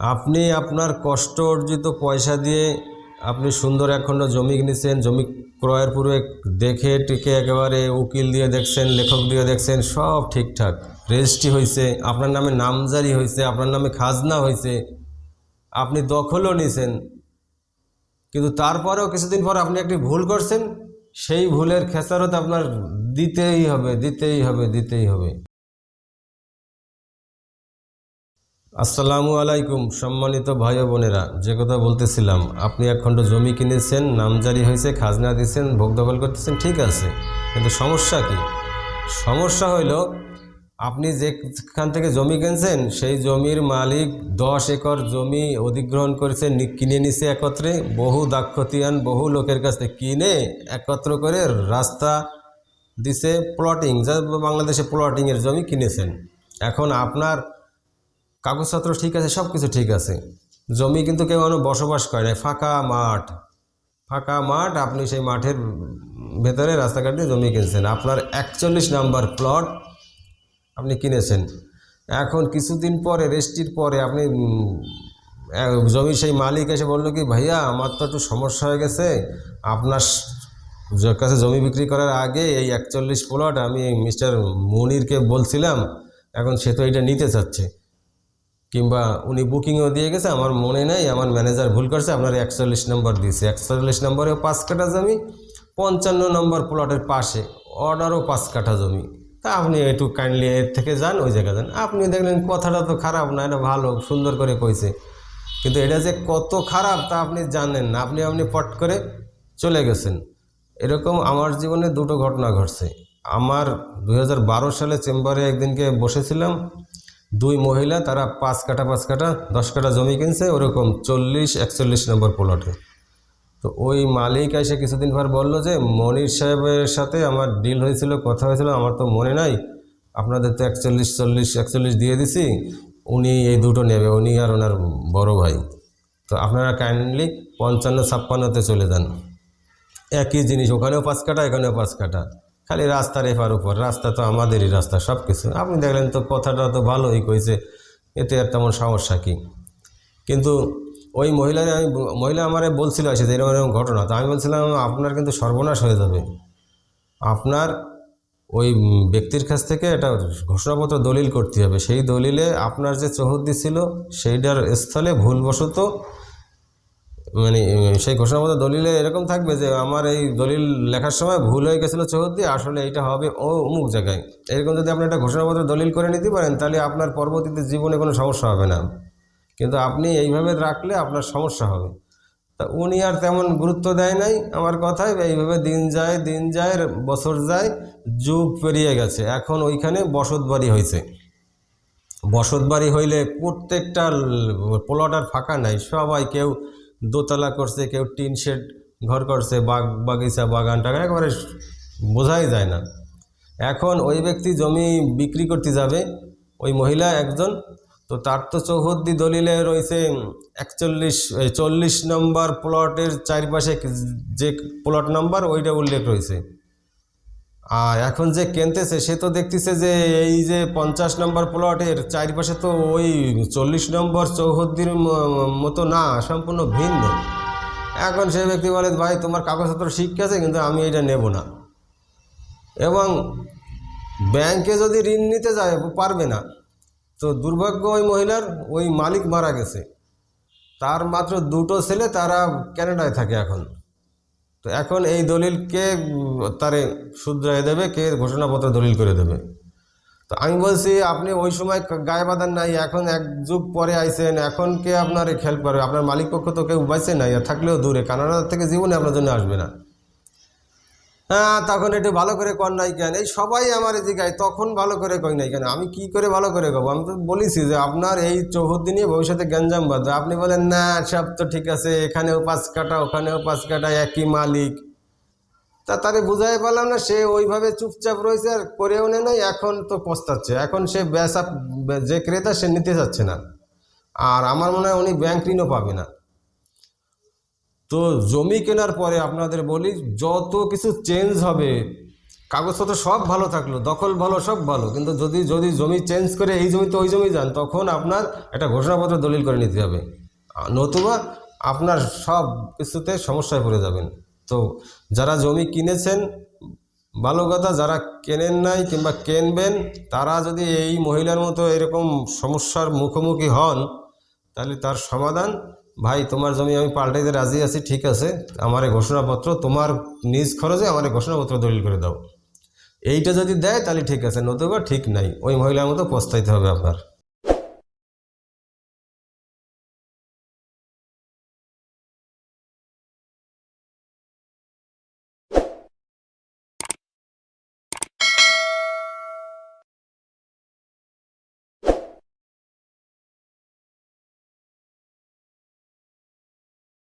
আপনি আপনার কষ্ট অর্জিত পয়সা দিয়ে আপনি সুন্দর একখণ্ড জমি কিনেছেন, জমি ক্রয়ের পূর্বে দেখে টিকে একেবারে উকিল দিয়ে দেখছেন, লেখক দিয়ে দেখছেন, সব ঠিকঠাক। রেজিস্ট্রি হয়েছে আপনার নামে নামজারি হয়েছে আপনার নামে খাজনা হয়েছে আপনি দখলও নিছেন। কিন্তু তারপরেও কিছুদিন পর আপনি একটি ভুল করছেন, সেই ভুলের খেসারত আপনার দিতেই হবে দিতেই হবে দিতেই হবে। আসসালামু আলাইকুম, সম্মানিত ভাই বোনেরা। যে কথা বলতেছিলাম, আপনি এক খণ্ড জমি কিনেছেন, নামজারি হয়েছে, খাজনা দিয়েছেন, ভোগ দখল করতেছেন, ঠিক আছে। কিন্তু সমস্যা কি? সমস্যা হইল, আপনি যেখান থেকে জমি কিনছেন, সেই জমির মালিক দশ একর জমি অধিগ্রহণ করেছে কিনে নিছে একত্রে, বহু দাক্ষতিয়ান, বহু লোকের কাছে কিনে একত্র করে রাস্তা দিছে প্লটিং যা বাংলাদেশে প্লটিংয়ের জমি কিনেছেন। এখন আপনার কাগজপত্র ঠিক আছে সব কিছু ঠিক আছে। জমি কিন্তু কেউ বসবাস করে না ফাঁকা মাঠ। ফাঁকা মাঠ, আপনি সেই মাঠের ভেতরে রাস্তাঘাট দিয়ে জমি কিনছেন। আপনার একচল্লিশ নাম্বার প্লট আপনি কিনেছেন। এখন কিছুদিন পরে, রেস্টির পরে আপনি জমির সেই মালিক এসে বলল কি, ভাইয়া, আমার তো একটু সমস্যা হয়ে গেছে। আপনার কাছে জমি বিক্রি করার আগে এই একচল্লিশ প্লট আমি মিস্টার মনিরকে বলছিলাম। এখন সে তো এটা নিতে চাচ্ছে। কিংবা উনি বুকিংও দিয়ে গেছে, আমার মনে নেই, আমার ম্যানেজার ভুল করছে, আপনার একচল্লিশ নম্বর দিয়েছে। একচল্লিশ নম্বরেও পাঁচ কাঠা জমি, পঞ্চান্ন নম্বর প্লটের পাশে অর্ডারও পাঁচ কাঠা জমি। তা আপনি একটু কাইন্ডলি এর থেকে যান, ওই জায়গায় যান। আপনি দেখলেন কথাটা তো খারাপ না, এটা ভালো, সুন্দর করে কইছে। কিন্তু এটা যে কত খারাপ, তা আপনি জানেন না। আপনি আপনি পট করে চলে গেছেন। এরকম আমার জীবনে দুটো ঘটনা ঘটছে। আমার দু হাজার বারো সালে চেম্বারে একদিনকে বসেছিলাম দুই মহিলা, তারা পাঁচ কাঠা পাঁচ কাঠা, দশ কাঠা জমি কিনছে, ওরকম চল্লিশ, একচল্লিশ নম্বর প্লটে তো ওই মালিক এসে কিছুদিন পর বলল যে, মনির সাহেবের সাথে আমার ডিল হয়েছিল, কথা হয়েছিল, আমার তো মনে নাই। আপনাদের তো একচল্লিশ, চল্লিশ, একচল্লিশ দিয়ে দিছি, উনি এই দুটো নেবে, উনি আর ওনার বড় ভাই। তো আপনারা কাইন্ডলি পঞ্চান্ন, ছাপ্পান্নতে চলে যান। একই জিনিস, ওখানেও পাঁচ কাটা এখানেও পাঁচ কাটা খালি রাস্তার এপার উপর, রাস্তা তো আমাদেরই রাস্তা সব কিছু আপনি দেখলেন তো কথাটা তো ভালোই কইছে, এতে আর তেমন সমস্যা কি? কিন্তু ওই মহিলার আমি মহিলা আমারে বলছিল এসে যে এরকম এরকম ঘটনা, তো আমি বলছিলাম, আপনার কিন্তু সর্বনাশ হয়ে যাবে। আপনার ওই ব্যক্তির কাছ থেকে এটা ঘোষণাপত্র দলিল করতে হবে। সেই দলিলে আপনার যে চৌহদ্দি ছিল, সেইটার স্থলে ভুলবশত মানে সেই ঘোষণাপত্র দলিলে এরকম থাকবে যে, আমার এই দলিল লেখার সময় ভুল হয়ে গেছিল চৌহদ্দি, আসলে এইটা হবে ও অমুক জায়গায়। এরকম যদি আপনি একটা ঘোষণাপত্র দলিল করে নিতে পারেন, তাহলে আপনার পরবর্তীতে জীবনে কোনো সমস্যা হবে না। কিন্তু আপনি এইভাবে রাখলে আপনার সমস্যা হবে। তা উনি আর তেমন গুরুত্ব দেয় নাই আমার কথায় এইভাবে দিন যায় দিন যায়, বছর যায়, যুগ পেরিয়ে গেছে। এখন ওইখানে বসত বাড়ি হয়েছে। বসত বাড়ি হইলে প্রত্যেকটা প্লট আর ফাঁকা নাই। সবাই কেউ দোতলা করছে, কেউ টিন শেড ঘর করছে, বাগ, বাগিচা, বাগান টাকা একেবারে বোঝাই যায় না। এখন ওই ব্যক্তি জমি বিক্রি করতে যাবে, ওই মহিলা একজন, তো তার তো চৌহদ্দি দলিলে রয়েছে একচল্লিশ চল্লিশ নম্বর প্লটের চারপাশে যে প্লট নাম্বার ওইটা উল্লেখ রয়েছে। আর এখন যে কিনতেছে, সে তো দেখতেছে যে এই যে পঞ্চাশ নম্বর প্লটের চারপাশে তো ওই চল্লিশ নম্বর চৌহদ্দির মতো না, সম্পূর্ণ ভিন্ন। এখন সে ব্যক্তি বলে, ভাই, তোমার কাগজপত্র শিক্ষা আছে, কিন্তু আমি এটা নেব না। এবং ব্যাংকে যদি ঋণ নিতে যায় পারবে না। তো দুর্ভাগ্য ওই মহিলার, ওই মালিক মারা গেছে। তার মাত্র দুটো ছেলে, তারা ক্যানাডায় থাকে এখন। তো এখন এই দলিল কে তারে শুধরাই দেবে, কে ঘোষণাপত্র দলিল করে দেবে। তো আমি বলছি, আপনি ওই সময় গায়ে বাঁধান নাই, এখন এক যুগ পরে আইছেন, এখন কে আপনার খেয়াল করবে? আপনার মালিক পক্ষ তো কেউ বাইছে নাই থাকলেও দূরে কানাডা থেকে জীবনে আপনার জন্য আসবে না। তখন একটু ভালো করে কর নাই কেন? এই সবাই আমার জিগায় তখন ভালো করে কই নাই কেন? আমি কি করে ভালো করে কব আমি তো বলেছি যে আপনার এই চৌহদ্দি নিয়ে ভবিষ্যতে গ্যাঞ্জাম বাঁধবে আপনি বলেন, না, সব তো ঠিক আছে, এখানেও পাঁচ কাটা ওখানেও পাঁচ কাটা একই মালিক। তা তারে বুঝাই পারলাম না, সে ওইভাবে চুপচাপ রয়েছে আর করেও নেয় নাই, এখন তো পস্তাচ্ছে। এখন সে বেসা যে ক্রেতা, সে নিতে চাচ্ছে না। আর আমার মনে হয় উনি ব্যাংক ঋণও পাবে না। তো জমি কেনার পরে আপনাদের বলি, যত কিছু চেঞ্জ হবে, কাগজপত্র সব ভালো থাকল, দখল ভালো, সব ভালো। কিন্তু যদি যদি জমি চেঞ্জ করে এই জমিতে ওই জমি যান, তখন আপনার একটা ঘোষণাপত্র দলিল করে নিতে হবে। নতুবা আপনার সব কিছুতে সমস্যায় পড়ে যাবেন। তো যারা জমি কিনেছেন, ভালো কথা, যারা কেনেন নাই কিংবা কেনবেন, তারা যদি এই মহিলার মতো এরকম সমস্যার মুখোমুখি হন, তাহলে তার সমাধান ভাই, তোমার জমি আমি পাল্টাইতে রাজি আছি, ঠিক আছে। আমার ঘোষণাপত্র, তোমার নিজ খরচে আমার ঘোষণাপত্র দলিল করে দাও। এইটা যদি দেয়, তাহলে ঠিক আছে, নতুবা ঠিক নাই। ওই মহিলার মতো পস্তাইতে হবে আপনার।